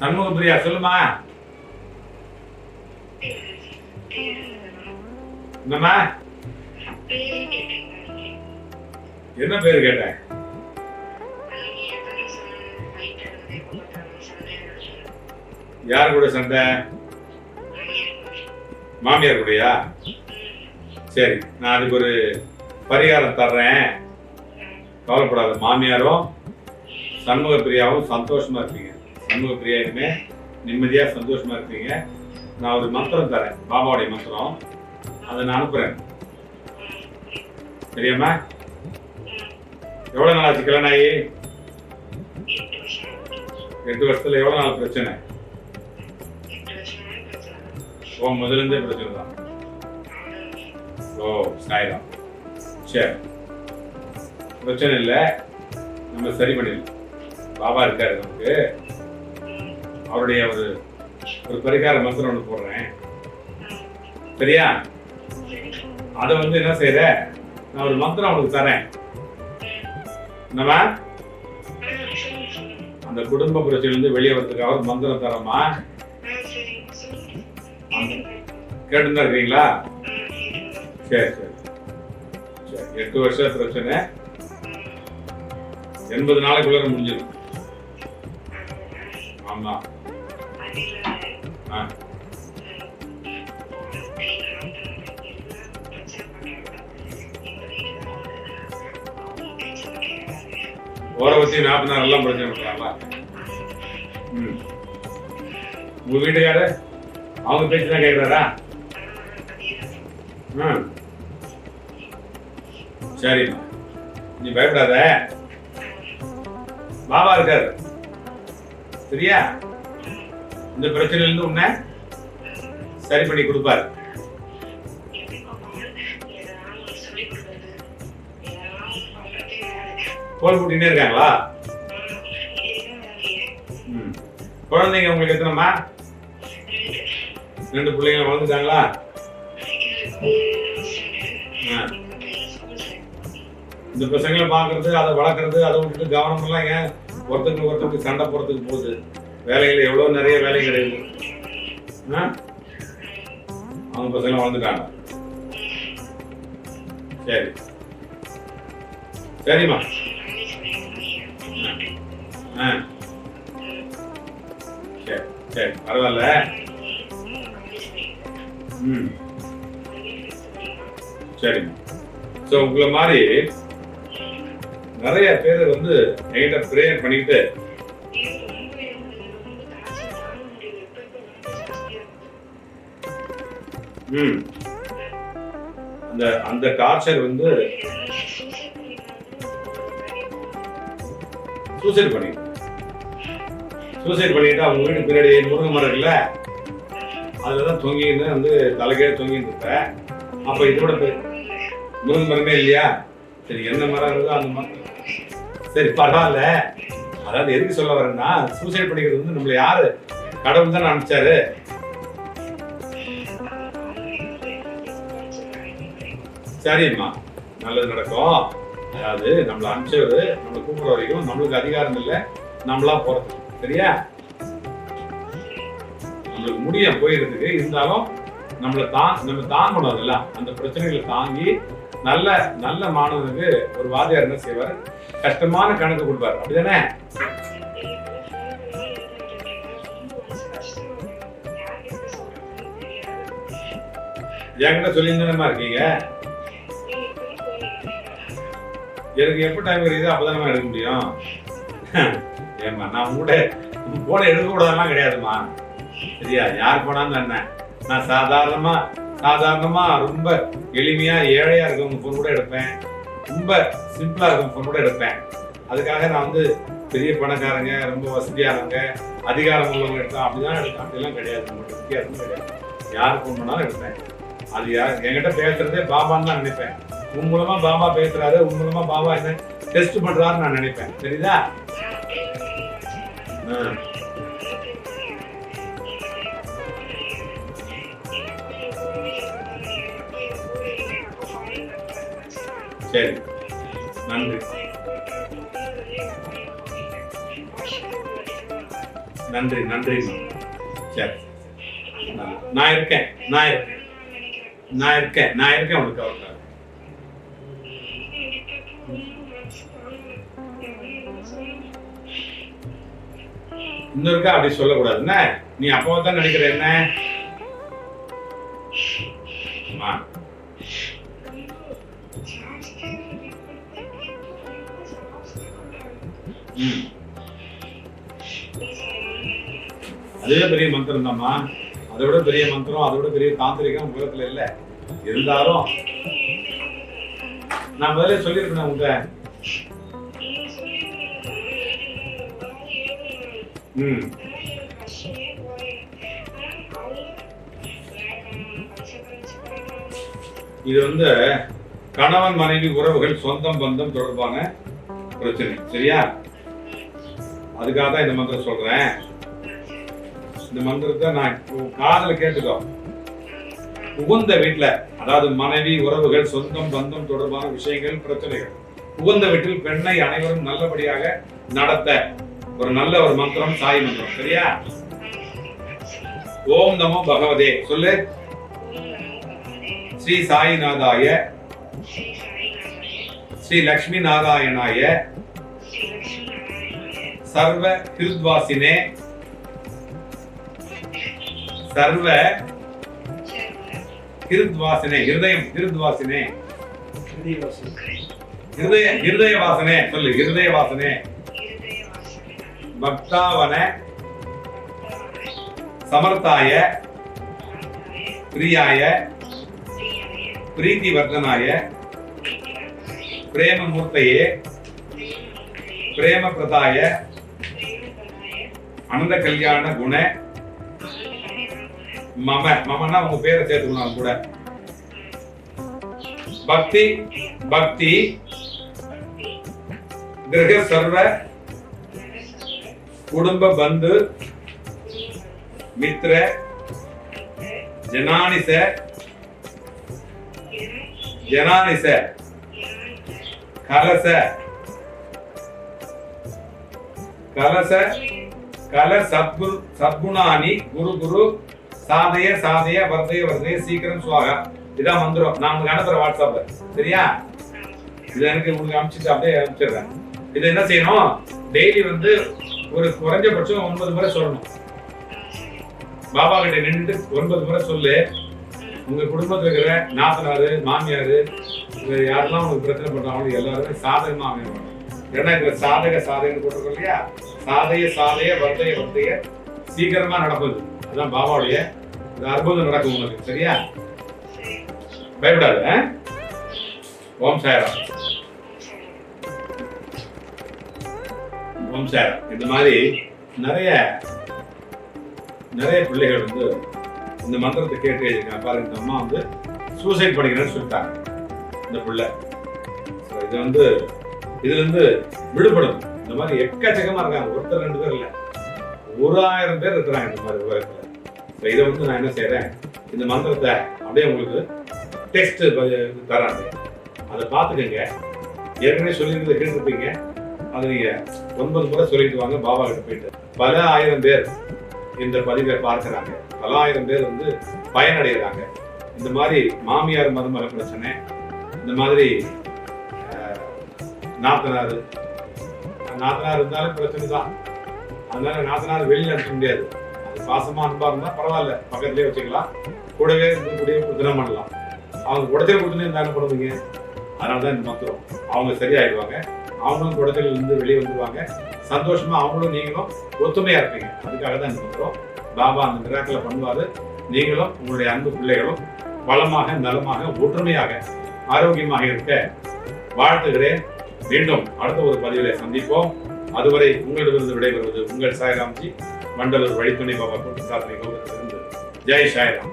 சண்முக பிரியா சொல்லுமா? என்னம்மா? என்ன பேர் கேட்டேன் யார் கூட சண்டை? மாமியார் கூடயா? சரி நான் அதுக்கு ஒரு பரிகாரம் தர்றேன். கவலைப்படாத மாமியாரும் சண்முக பிரியாவும் சந்தோஷமா இருப்பீங்க. சண்முக பிரியாருமே நிம்மதியா சந்தோஷமா இருப்பீங்க நான் ஒரு மந்திரம் தரேன். பாபாவுடைய மந்திரம். அதை நான் அனுப்புறேன். சரியாம்மா எவ்வளவு நாள் ஆச்சு கல்யாணம் ஆகி எட்டு வருஷத்துல எவ்வளவு நாள் பிரச்சனை? ஓ முதல்ல இருந்தே பிரச்சனை தான். ஓ சாயிரம். சரி. பிரச்சனை இல்லை. நம்ம சரி பண்ணிடலாம். பாபா இருக்காரு நமக்கு. அவருடைய ஒரு ஒரு பரிகார மந்திரம் ஒன்று போடுறேன். சரியா? அதை வந்து என்ன செய்யற நான் ஒரு மந்திரம் அவனுக்கு தரேன். நம்ம அந்த குடும்ப பிரச்சனையிலிருந்து வெளியே வரதுக்காக ஒரு மந்திரம் தரமா கேட்டு தான் இருக்கீங்களா சரி சரி. சரி எட்டு வருஷம் பிரச்சனை. எண்பது நாளைக்குள்ள முடிஞ்சிடும். ஆமா ஆ. ஓர வச்சு நாற்பது நாள் எல்லாம் பிரச்சனை பண்றாங்களா? ம். உங்க வீட்டுக்காரு அவங்க பேச்சு தான் கேட்குறாரா ம் சரிம்மா. நீ பயப்படாத. பாபா இருக்காரு. சரியா? இந்த பிரச்சனையிலிருந்து உன்னை சரி பண்ணி கொடுப்பாரு. கோல் கூட்டிகிட்டே இருக்காங்களா? குழந்தைங்க உங்களுக்கு எத்தனைமா ரெண்டு பிள்ளைங்க வளர்ந்துட்டாங்களா? இந்த பசங்களை பார்க்கறது அதை வளர்க்குறது அதை விட்டுட்டு கவனம் எல்லாம் ஏன் ஒருத்தருக்கு ஒருத்தருக்கு சண்டை போகிறதுக்கு போகுது? வேலைகள் எவ்வளோ நிறைய வேலை கிடையாது ஆ? அவங்க பசங்க வளர்ந்துட்டாங்க. சரி. சரிம்மா. ஆ. சரி சரி பரவாயில்ல. ம். சரிம்மா. ஸோ உங்களை மாதிரி நிறைய பேர் வந்து என்கிட்ட ப்ரேயர் பண்ணிட்டு ம். அந்த அந்த டார்ச்சர் வந்து சூசைட் பண்ணி சூசைட் பண்ணிட்டு அவங்க வீட்டு பின்னாடி முருங்கை மரம் இருக்குல்ல அதில் தான் தொங்கின்னு வந்து தலைக்கே தொங்கிட்டு இருப்பேன். அப்போ இதோட முருங்கை மரமே இல்லையா? சரி என்ன மரம் இருக்கோ அந்த மரம். சரி பரவாயில்ல. அதாவது எதுக்கு சொல்ல வரேன்னா சூசைட் பண்ணிக்கிறது வந்து நம்மள யாரு? கடவுள் தான் அனுப்பிச்சாரு. சரிம்மா நல்லது நடக்கும். அதாவது நம்மள அனுப்பிச்சவர் நம்மளை கூப்பிடுற வரைக்கும் நம்மளுக்கு அதிகாரம் இல்லை நம்மளா போறது சரியா? நம்மளுக்கு முடிய போயிருந்துக்கு இருந்தாலும் நம்மளை தான் நம்ம தாங்கணும் அதெல்லாம். அந்த பிரச்சனைகளை தாங்கி நல்ல நல்ல மாணவனுக்கு ஒரு வாத்தியார் என்ன செய்வார்? கஷ்டமான கணக்கு கொடுப்பார். அப்படிதானே? என்கிட்ட சொல்லியிருந்தேனமா இருக்கீங்க? எனக்கு எப்போ டைம் கிடைக்குதோ அப்போதானே எடுக்க முடியும். ஏம்மா நான் கூட போன எடுக்க கூடாதெல்லாம் கிடையாதும்மா. சரியா? யார் போனாலும் என்ன? நான் சாதாரணமா சாதாரணமா ரொம்ப எளிமையா ஏழையா இருக்கவங்க ஃபோன் கூட எடுப்பேன். ரொம்ப சிம்பிளா இருக்கவங்க ஃபோன் கூட எடுப்பேன். அதுக்காக நான் வந்து பெரிய பணக்காரங்க ரொம்ப வசதியானவங்க அதிகாரம் உள்ளவங்க எடுத்தோம் அப்படிதான் எடுப்பேன். அப்படிலாம் கிடையாது. நம்மளுக்கு வித்தியாசம் கிடையாது. யார் ஃபோன் பண்ணாலும் எடுப்பேன். அது யார் என்கிட்ட பேசுறதே பாபான்னு தான் நினைப்பேன். உன் மூலமா பாபா பேசுறாரு உன் மூலமா பாபா என்ன டெஸ்ட் பண்றாருன்னு நான் நினைப்பேன். சரிதா? ஆ. சரி. நன்றி. நன்றி நன்றி சரி. நான் இருக்கேன் நான் இருக்கேன். நான் இருக்கேன் நான் இருக்கேன் உனக்கு கவலை இன்னொருக்கா அப்படி சொல்லக்கூடாது. என்ன? நீ அப்போ தான் நினைக்கிற என்ன? அதே பெரிய மந்திரம் தான்மா அதை விட பெரிய மந்திரம் அதை விட பெரிய தாந்திரிகம் உலகத்துல இல்ல. இருந்தாலும் நான் முதல்ல சொல்லியிருக்கேன் உங்க ம். இது வந்து கணவன் மனைவி உறவுகள் சொந்தம் பந்தம் தொடர்பான பிரச்சனை. சரியா? அதுக்காக தான் இந்த மந்திரம் சொல்றேன். இந்த மந்திரத்தை நான் காதல கேட்டுக்கோ. உகந்த வீட்டுல அதாவது மனைவி உறவுகள் சொந்தம் பந்தம் தொடர்பான விஷயங்கள் பிரச்சனைகள். உகந்த வீட்டில் பெண்ணை அனைவரும் நல்லபடியாக நடத்த ஒரு நல்ல ஒரு மந்திரம் சாய் மந்திரம். சரியா? ஓம் நமோ பகவதே. சொல்லு. ஸ்ரீ சாயிநாதாய ஸ்ரீ லக்ஷ்மி நாராயணாய சர்வ ஹிருத்வாசினே சர்வ கிருத்வாசனே ஹிருதயம் கிருத்வாசனே ஹிருதய ஹிருதய வாசனே சொல்லு ஹிருதய வாசனே பக்தாவன சமர்த்தாய பிரியாய பிரீத்தி வர்தனாய பிரேம மூர்த்தையே பிரேம பிரதாய அனந்த கல்யாண குண மம மமனா உங்க பேரை சேர்த்துக்கணும் கூட. பக்தி பக்தி கிரக சர்வ குடும்ப பந்து மித்ர ஜனானிச ஜனானிச கலச கலச கல சத்குரு சத்குணானி குரு குரு சாதைய சாதைய வர்த்தைய வர்த்தைய சீக்கிரம் சுவாகா இதான் வந்துடும் நான் உங்களுக்கு அனுப்புறேன் வாட்ஸ்அப்ல. சரியா? இது எனக்கு உங்களுக்கு அனுப்பிச்சிட்டு அப்படியே அனுப்பிச்சிடுறேன். இது என்ன செய்யணும்? டெய்லி வந்து ஒரு குறைஞ்சபட்சம் ஒன்பது முறை சொல்லணும். பாபா கிட்ட நின்று ஒன்பது முறை சொல்லு. உங்க குடும்பத்தில் இருக்கிற நாத்தனாரு மாமியாரு யாரெல்லாம் உங்களுக்கு பிரச்சனை பண்றாங்களோ எல்லாருமே சாதகமா அமையணும் ஏன்னா இதுல சாதக சாதகன்னு போட்டிருக்கோம் இல்லையா? சாதைய சாதைய வர்த்தைய வர்த்தைய சீக்கிரமா நடப்பது. அதான் பாபாவுடைய அற்புதம் நடக்கும் உங்களுக்கு சரியா? பயப்படாது ஓம் சாயராம். ஓம் சாயராம். இந்த மாதிரி நிறைய நிறைய பிள்ளைகள் வந்து இந்த மந்திரத்தை கேட்டு எழுதிருக்காங்க பாருங்க இந்த அம்மா வந்து சூசைட் பண்ணிக்கிறேன்னு சொல்லிட்டாங்க இந்த பிள்ளை. இது வந்து இதுல இருந்து விடுபடும் இந்த மாதிரி எக்கச்சக்கமா இருக்காங்க. ஒருத்தர் ரெண்டு பேர் இல்ல. ஒரு ஆயிரம் பேர் இருக்கிறாங்க இந்த மாதிரி உலகத்தில். இதை வந்து நான் என்ன செய்யறேன் இந்த மந்திரத்தை அப்படியே உங்களுக்கு டெக்ஸ்ட் தராங்க அதை பார்த்துக்கோங்க. ஏற்கனவே சொல்லியிருந்ததை கேட்டுருப்பீங்க. அதை நீங்க ஒன்பது முறை சொல்லிட்டு வாங்க. பாபா கிட்ட போயிட்டு. பல ஆயிரம் பேர் இந்த பதிவை பார்க்குறாங்க. பல ஆயிரம் பேர் வந்து பயனடைகிறாங்க. இந்த மாதிரி மாமியார் மருமக பிரச்சனை இந்த மாதிரி நாத்தனார் நாத்தனார் இருந்தாலும் பிரச்சனை தான் அதனால நாத்தனார் வெளியில் அனுப்ப முடியாது. பாசமா அன்பா இருந்தா பரவாயில்ல. பக்கத்துலயே வச்சுக்கலாம். கூடவே இருந்து கூடவே தினம் பண்ணலாம். அவங்க குடத்தில் கொடுத்துன்னு இருந்தா என்ன பண்ணுவீங்க? அதனாலதான் இந்த மந்திரம் அவங்க சரியாயிடுவாங்க. அவங்களும் குடத்தில் இருந்து வெளியே வந்துருவாங்க. சந்தோஷமா அவங்களும் நீங்களும் ஒத்துமையா இருப்பீங்க. அதுக்காக தான் இந்த மந்திரம் பாபா அந்த மிராக்கில் பண்ணுவாரு. நீங்களும் உங்களுடைய அன்பு பிள்ளைகளும் வளமாக நலமாக ஒற்றுமையாக ஆரோக்கியமாக இருக்க வாழ்த்துகிறேன். மீண்டும் அடுத்த ஒரு பதிவில சந்திப்போம். அதுவரை உங்களிடமிருந்து விடைபெறுவது உங்கள் சாய்ராம்ஜி. மண்டலூர் வழித்துணை பாபா கூட்டு சாதனை கோபுரத்திலிருந்து ஜெய் சாய்ராம்.